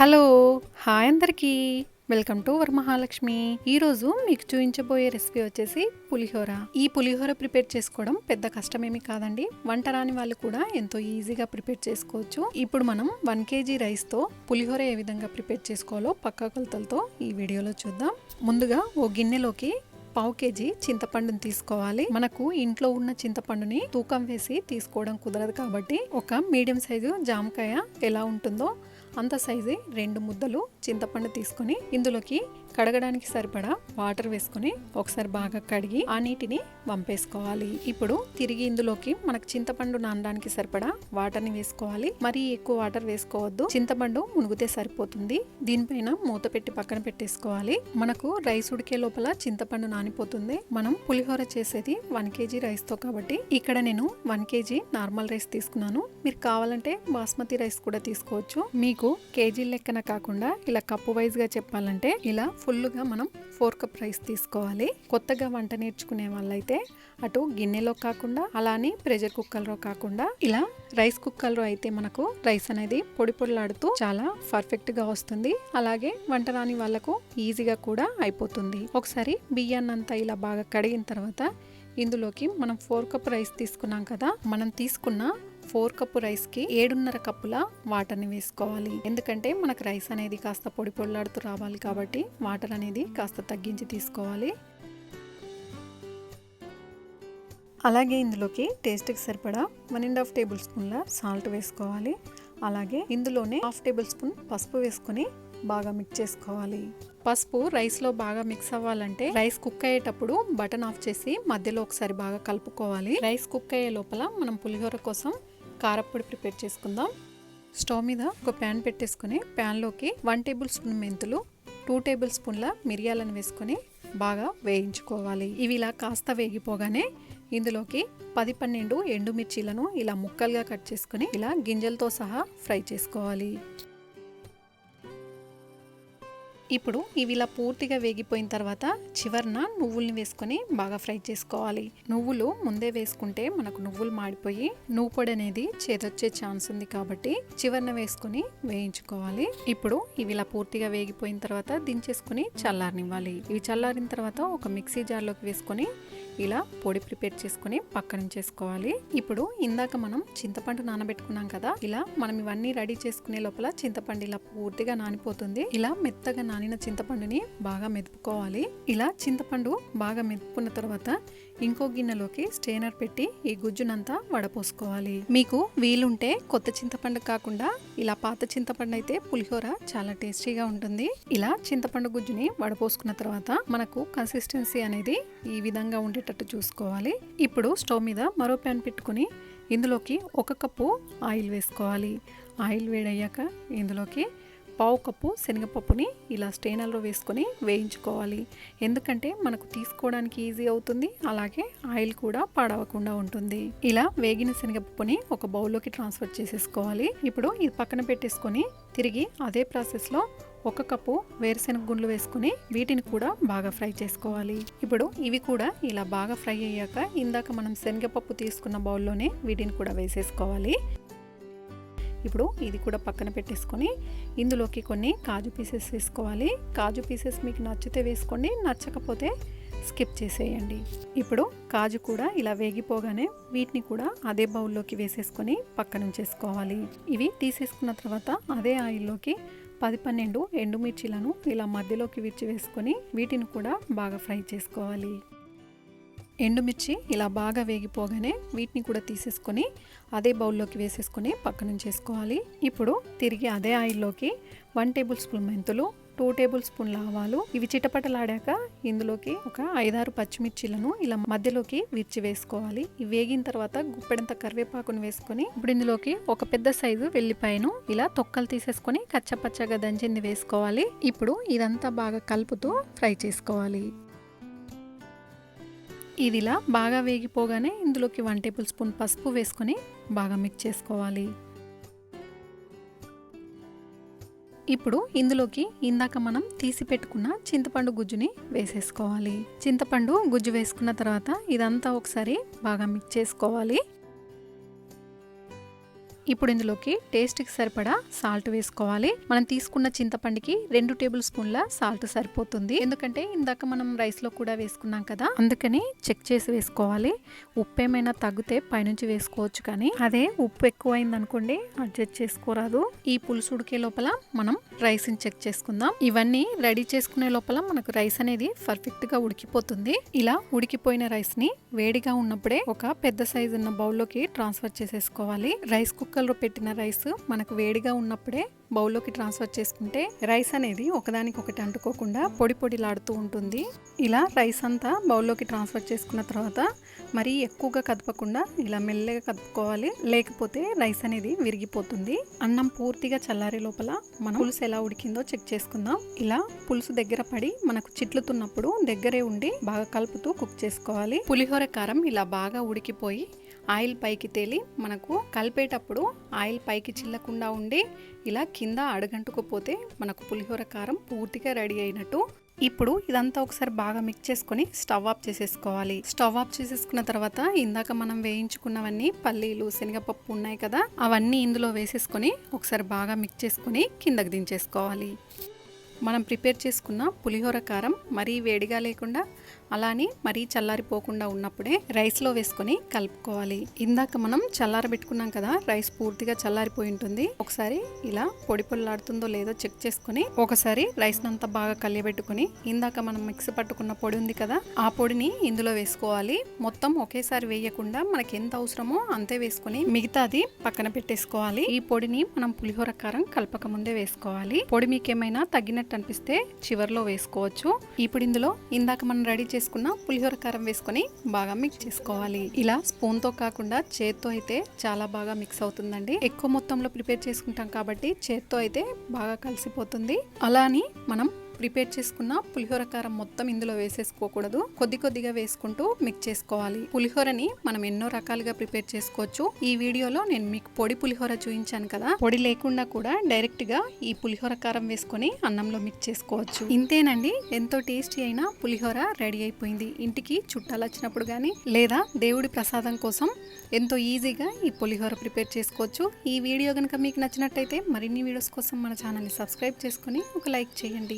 Hello hi అందరికీ. Welcome to Varamahalakshmi ఈ రోజు మీకు చూపించబోయే రెసిపీ వచ్చేసి పులిహోర. ఈ పులిహోర ప్రిపేర్ చేసుకోవడం పెద్ద కష్టమేమి కాదండి. వంట రాని వాళ్ళు కూడా ఎంతో ఈజీగా ప్రిపేర్ చేసుకోవచ్చు. ఇప్పుడు మనం వన్ కేజీ రైస్తో పులిహోర ఏ విధంగా ప్రిపేర్ చేసుకోవాలో పక్కా కొలతలతో ఈ వీడియోలో చూద్దాం. ముందుగా ఓ గిన్నెలోకి పావు కేజీ చింతపండుని తీసుకోవాలి. మనకు ఇంట్లో ఉన్న చింతపండుని తూకం వేసి తీసుకోవడం కుదరదు కాబట్టి ఒక మీడియం సైజు జామకాయ ఎలా ఉంటుందో అంత సైజు రెండు ముద్దలు చింతపండు తీసుకొని ఇందులోకి కడగడానికి సరిపడా వాటర్ వేసుకొని ఒకసారి బాగా కడిగి ఆ నీటిని వంపేసుకోవాలి. ఇప్పుడు తిరిగి ఇందులోకి మనకు చింతపండు నానడానికి సరిపడా వాటర్ని వేసుకోవాలి. మరీ ఎక్కువ వాటర్ వేసుకోవద్దు. చింతపండు మునిగితే సరిపోతుంది. దీనిపైన మూత పెట్టి పక్కన పెట్టేసుకోవాలి. మనకు రైస్ ఉడికే లోపల చింతపండు నానిపోతుంది. మనం పులిహోర చేసేది వన్ కేజీ రైస్తో కాబట్టి ఇక్కడ నేను వన్ కేజీ నార్మల్ రైస్ తీసుకున్నాను. మీరు కావాలంటే బాస్మతి రైస్ కూడా తీసుకోవచ్చు. మీకు కేజీ లెక్కన కాకుండా ఇలా కప్పు వైజ్గా చెప్పాలంటే ఇలా ఫుల్గా మనం ఫోర్ కప్ రైస్ తీసుకోవాలి. కొత్తగా వంట నేర్చుకునే వాళ్ళైతే అటు గిన్నెలో కాకుండా అలానే ప్రెషర్ కుక్కర్లో కాకుండా ఇలా రైస్ కుక్కర్లో అయితే మనకు రైస్ అనేది పొడి పొడిలాడుతూ చాలా పర్ఫెక్ట్గా వస్తుంది. అలాగే వంట రాని వాళ్ళకు ఈజీగా కూడా అయిపోతుంది. ఒకసారి బియ్యాన్ని అంతా ఇలా బాగా కడిగిన తర్వాత ఇందులోకి మనం ఫోర్ కప్ రైస్ తీసుకున్నాం కదా మనం తీసుకున్న ఫోర్ కప్పు రైస్కి ఏడున్నర కప్పుల వాటర్ని వేసుకోవాలి. ఎందుకంటే మనకు రైస్ అనేది కాస్త పొడి పొడిలాడుతూ రావాలి కాబట్టి వాటర్ అనేది కాస్త తగ్గించి తీసుకోవాలి. అలాగే ఇందులోకి టేస్ట్కి సరిపడా వన్ అండ్ హాఫ్ టేబుల్ స్పూన్ల సాల్ట్ వేసుకోవాలి. అలాగే ఇందులోనే హాఫ్ టేబుల్ స్పూన్ పసుపు వేసుకొని బాగా మిక్స్ చేసుకోవాలి. పసుపు రైస్లో బాగా మిక్స్ అవ్వాలంటే రైస్ కుక్ అయ్యేటప్పుడు బటన్ ఆఫ్ చేసి మధ్యలో ఒకసారి బాగా కలుపుకోవాలి. రైస్ కుక్ అయ్యే లోపల మనం పులిహోర కోసం కారప్పొడి ప్రిపేర్ చేసుకుందాం. స్టవ్ మీద ఒక ప్యాన్ పెట్టేసుకుని ప్యాన్లోకి వన్ టేబుల్ స్పూన్ మెంతులు టూ టేబుల్ స్పూన్ల మిరియాలను వేసుకొని బాగా వేయించుకోవాలి. ఇవి ఇలా కాస్త వేగిపోగానే ఇందులోకి పది పన్నెండు ఎండుమిర్చీలను ఇలా ముక్కలుగా కట్ చేసుకుని ఇలా గింజలతో సహా ఫ్రై చేసుకోవాలి. ఇప్పుడు ఇవి ఇలా పూర్తిగా వేగిపోయిన తర్వాత చివరన నువ్వుల్ని వేసుకొని బాగా ఫ్రై చేసుకోవాలి. నువ్వులు ముందే వేసుకుంటే మనకు నువ్వులు మాడిపోయి నువ్వు పొడి అనేది చేదొచ్చే ఛాన్స్ ఉంది కాబట్టి చివరన వేసుకొని వేయించుకోవాలి. ఇప్పుడు ఇవి ఇలా పూర్తిగా వేగిపోయిన తర్వాత దించేసుకుని చల్లారనివ్వాలి. ఇవి చల్లారిన తర్వాత ఒక మిక్సీ జార్లోకి వేసుకొని ఇలా పొడి ప్రిపేర్ చేసుకుని పక్కన చేసుకోవాలి ఇప్పుడు ఇందాక మనం చింతపండు నానబెట్టుకున్నాం కదా ఇలా మనం ఇవన్నీ రెడీ చేసుకునే లోపల చింతపండు ఇలా పూర్తిగా నానిపోతుంది. ఇలా మెత్తగా నాని నానిన చింతపండుని బాగా మెదుపుకోవాలి. ఇలా చింతపండు బాగా మెదుపుకున్న తర్వాత ఇంకో గిన్నెలోకి స్టేనర్ పెట్టి ఈ గుజ్జునంతా వడపోసుకోవాలి. మీకు వీలుంటే కొత్త చింతపండు కాకుండా ఇలా పాత చింతపండు అయితే పులిహోర చాలా టేస్టీగా ఉంటుంది. ఇలా చింతపండు గుజ్జుని వడపోసుకున్న తర్వాత మనకు కన్సిస్టెన్సీ అనేది ఈ విధంగా ఉండేటట్టు చూసుకోవాలి. ఇప్పుడు స్టవ్ మీద మరో ప్యాన్ పెట్టుకుని ఇందులోకి ఒక కప్పు ఆయిల్ వేసుకోవాలి. ఆయిల్ వేడయ్యాక ఇందులోకి పావు కప్పు శనగపప్పుని ఇలా స్టేనర్లో వేసుకొని వేయించుకోవాలి. ఎందుకంటే మనకు తీసుకోవడానికి ఈజీ అవుతుంది. అలాగే ఆయిల్ కూడా పాడవకుండా ఉంటుంది. ఇలా వేగిన శనగపప్పుని ఒక బౌల్లోకి ట్రాన్స్ఫర్ చేసేసుకోవాలి. ఇప్పుడు ఇది పక్కన పెట్టేసుకొని తిరిగి అదే ప్రాసెస్లో ఒక కప్పు వేరుశెనగ గుండ్లు వేసుకుని వీటిని కూడా బాగా ఫ్రై చేసుకోవాలి. ఇప్పుడు ఇవి కూడా ఇలా బాగా ఫ్రై అయ్యాక ఇందాక మనం శనగపప్పు తీసుకున్న బౌల్లోనే వీటిని కూడా వేసేసుకోవాలి. ఇప్పుడు ఇది కూడా పక్కన పెట్టేసుకొని ఇందులోకి కొన్ని కాజు పీసెస్ వేసుకోవాలి. కాజు పీసెస్ మీకు నచ్చితే వేసుకోండి నచ్చకపోతే స్కిప్ చేసేయండి. ఇప్పుడు కాజు కూడా ఇలా వేగిపోగానే వీటిని కూడా అదే బౌల్లోకి వేసేసుకొని పక్కన ఉంచేసుకోవాలి. ఇవి తీసేసుకున్న తర్వాత అదే ఆయిల్లోకి పది పన్నెండు ఎండుమిర్చిలను ఇలా మధ్యలోకి విరిచి వేసుకొని వీటిని కూడా బాగా ఫ్రై చేసుకోవాలి. ఎండుమిర్చి ఇలా బాగా వేగిపోగానే వీటిని కూడా తీసేసుకొని అదే బౌల్లోకి వేసేసుకొని పక్కన చేసుకోవాలి. ఇప్పుడు తిరిగి అదే ఆయిల్లోకి వన్ టేబుల్ స్పూన్ మెంతులు టూ టేబుల్ స్పూన్ల ఆవాలు ఇవి చిటపటలాడాక ఇందులోకి ఒక ఐదారు పచ్చిమిర్చిలను ఇలా మధ్యలోకి విరిచి వేసుకోవాలి. ఇవి వేగిన తర్వాత గుప్పెడంత కరివేపాకును వేసుకొని ఇప్పుడు ఇందులోకి ఒక పెద్ద సైజు వెల్లిపాయను ఇలా తొక్కలు తీసేసుకొని కచ్చపచ్చగా దంచింది వేసుకోవాలి. ఇప్పుడు ఇదంతా బాగా కలుపుతూ ఫ్రై చేసుకోవాలి. ఇదిలా బాగా వేగిపోగానే ఇందులోకి వన్ టేబుల్ స్పూన్ పసుపు వేసుకొని బాగా మిక్స్ చేసుకోవాలి. ఇప్పుడు ఇందులోకి ఇందాక మనం తీసి పెట్టుకున్న చింతపండు గుజ్జుని వేసేసుకోవాలి. చింతపండు గుజ్జు వేసుకున్న తర్వాత ఇదంతా ఒకసారి బాగా మిక్స్ చేసుకోవాలి. ఇప్పుడు ఇందులోకి టేస్ట్కి సరిపడా సాల్ట్ వేసుకోవాలి. మనం తీసుకున్న చింతపండుకి రెండు టేబుల్ స్పూన్ల సాల్ట్ సరిపోతుంది. ఎందుకంటే ఇందాక మనం రైస్లో కూడా వేసుకున్నాం కదా అందుకని చెక్ చేసి వేసుకోవాలి. ఉప్పు ఏమైనా తగ్గితే పైనుంచి వేసుకోవచ్చు కానీ అదే ఉప్పు ఎక్కువైంది అనుకోండి అడ్జస్ట్ చేసుకోరాదు. ఈ పులుసు ఉడికే లోపల మనం రైస్ని చెక్ చేసుకుందాం. ఇవన్నీ రెడీ చేసుకునే లోపల మనకు రైస్ అనేది పర్ఫెక్ట్గా ఉడికిపోతుంది. ఇలా ఉడికిపోయిన రైస్ని వేడిగా ఉన్నప్పుడే ఒక పెద్ద సైజు ఉన్న బౌల్లోకి ట్రాన్స్ఫర్ చేసేసుకోవాలి. రైస్ కుక్కర్ కుక్కర్లో పెట్టిన రైస్ మనకు వేడిగా ఉన్నప్పుడే బౌల్లోకి ట్రాన్స్ఫర్ చేసుకుంటే రైస్ అనేది ఒకదానికి ఒకటి అంటుకోకుండా పొడి పొడిలాడుతూ ఉంటుంది. ఇలా రైస్ అంతా బౌల్లోకి ట్రాన్స్ఫర్ చేసుకున్న తర్వాత మరీ ఎక్కువగా కదపకుండా ఇలా మెల్లగా కదుపుకోవాలి. లేకపోతే రైస్ అనేది విరిగిపోతుంది. అన్నం పూర్తిగా చల్లారే లోపల మనం పులుసు ఎలా ఉడికిందో చెక్ చేసుకుందాం. ఇలా పులుసు దగ్గర పడి మనకు చిట్లుతున్నప్పుడు దగ్గరే ఉండి బాగా కలుపుతూ కుక్ చేసుకోవాలి. పులిహోర కారం ఇలా బాగా ఉడికిపోయి ఆయిల్ పైకి తేలి మనకు కలిపేటప్పుడు ఆయిల్ పైకి చిల్లకుండా ఉండి ఇలా కింద అడుగంటుకుపోతే మనకు పులిహోర కారం పూర్తిగా రెడీ అయినట్టు. ఇప్పుడు ఇదంతా ఒకసారి బాగా మిక్స్ చేసుకొని స్టవ్ ఆఫ్ చేసేసుకోవాలి. స్టవ్ ఆఫ్ చేసేసుకున్న తర్వాత ఇందాక మనం వేయించుకున్నవన్నీ పల్లీలు శనగపప్పు ఉన్నాయి కదా అవన్నీ ఇందులో వేసేసుకొని ఒకసారి బాగా మిక్స్ చేసుకొని కిందకు దించేసుకోవాలి. మనం ప్రిపేర్ చేసుకున్న పులిహోర కారం మరీ వేడిగా లేకుండా అలానే మరీ చల్లారిపోకుండా ఉన్నప్పుడే రైస్లో వేసుకొని కలుపుకోవాలి. ఇందాక మనం చల్లారబెట్టుకున్నాం కదా రైస్ పూర్తిగా చల్లారిపోయి ఉంటుంది. ఒకసారి ఇలా పొడి పొల్లాడుతుందో లేదో చెక్ చేసుకొని ఒకసారి రైస్ అంతా బాగా కలియబెట్టుకుని ఇందాక మనం మిక్సీ పట్టుకున్న పొడి ఉంది కదా ఆ పొడిని ఇందులో వేసుకోవాలి. మొత్తం ఒకేసారి వేయకుండా మనకి ఎంత అవసరమో అంతే వేసుకొని మిగతాది పక్కన పెట్టేసుకోవాలి. ఈ పొడిని మనం పులిహోర కారం కలపక ముందే వేసుకోవాలి. పొడి మీకేమైనా తగ్గినట్టు అనిపిస్తే చివర్లో వేసుకోవచ్చు. ఇప్పుడు ఇందులో ఇందాక మనం రెడీ చేసుకున్న పులిహోర కారం వేసుకొని బాగా మిక్స్ చేసుకోవాలి. ఇలా స్పూన్తో కాకుండా చేత్తో అయితే చాలా బాగా మిక్స్ అవుతుందండి. ఎక్కువ మొత్తంలో ప్రిపేర్ చేసుకుంటాం కాబట్టి చేత్తో అయితే బాగా కలిసిపోతుంది. అలా అని మనం ప్రిపేర్ చేసుకున్న పులిహోర కారం మొత్తం ఇందులో వేసేసుకోకూడదు. కొద్ది కొద్దిగా వేసుకుంటూ మిక్స్ చేసుకోవాలి. పులిహోరని మనం ఎన్నో రకాలుగా ప్రిపేర్ చేసుకోవచ్చు. ఈ వీడియోలో నేను మీకు పొడి పులిహోర చూపించాను కదా. పొడి లేకుండా కూడా డైరెక్ట్గా ఈ పులిహోర కారం వేసుకొని అన్నంలో మిక్స్ చేసుకోవచ్చు. ఇంతేనండి. ఎంతో టేస్టీ అయిన పులిహోర రెడీ అయిపోయింది. ఇంటికి చుట్టాలు వచ్చినప్పుడు కానీ లేదా దేవుడి ప్రసాదం కోసం ఎంతో ఈజీగా ఈ పులిహోర ప్రిపేర్ చేసుకోవచ్చు. ఈ వీడియో కనుక మీకు నచ్చినట్టయితే మరిన్ని వీడియోస్ కోసం మన ఛానల్ని సబ్స్క్రైబ్ చేసుకొని ఒక లైక్ చేయండి.